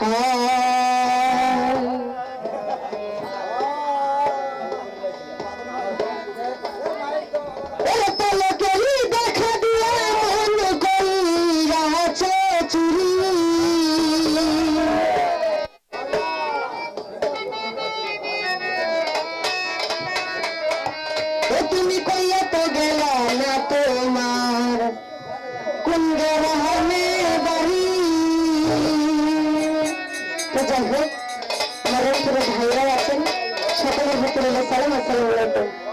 হ্যাঁ। তো যাই হোক আমার ভাইরা আছেন সকলের ভিতরে সালাম আসসালাম আলাইকুম।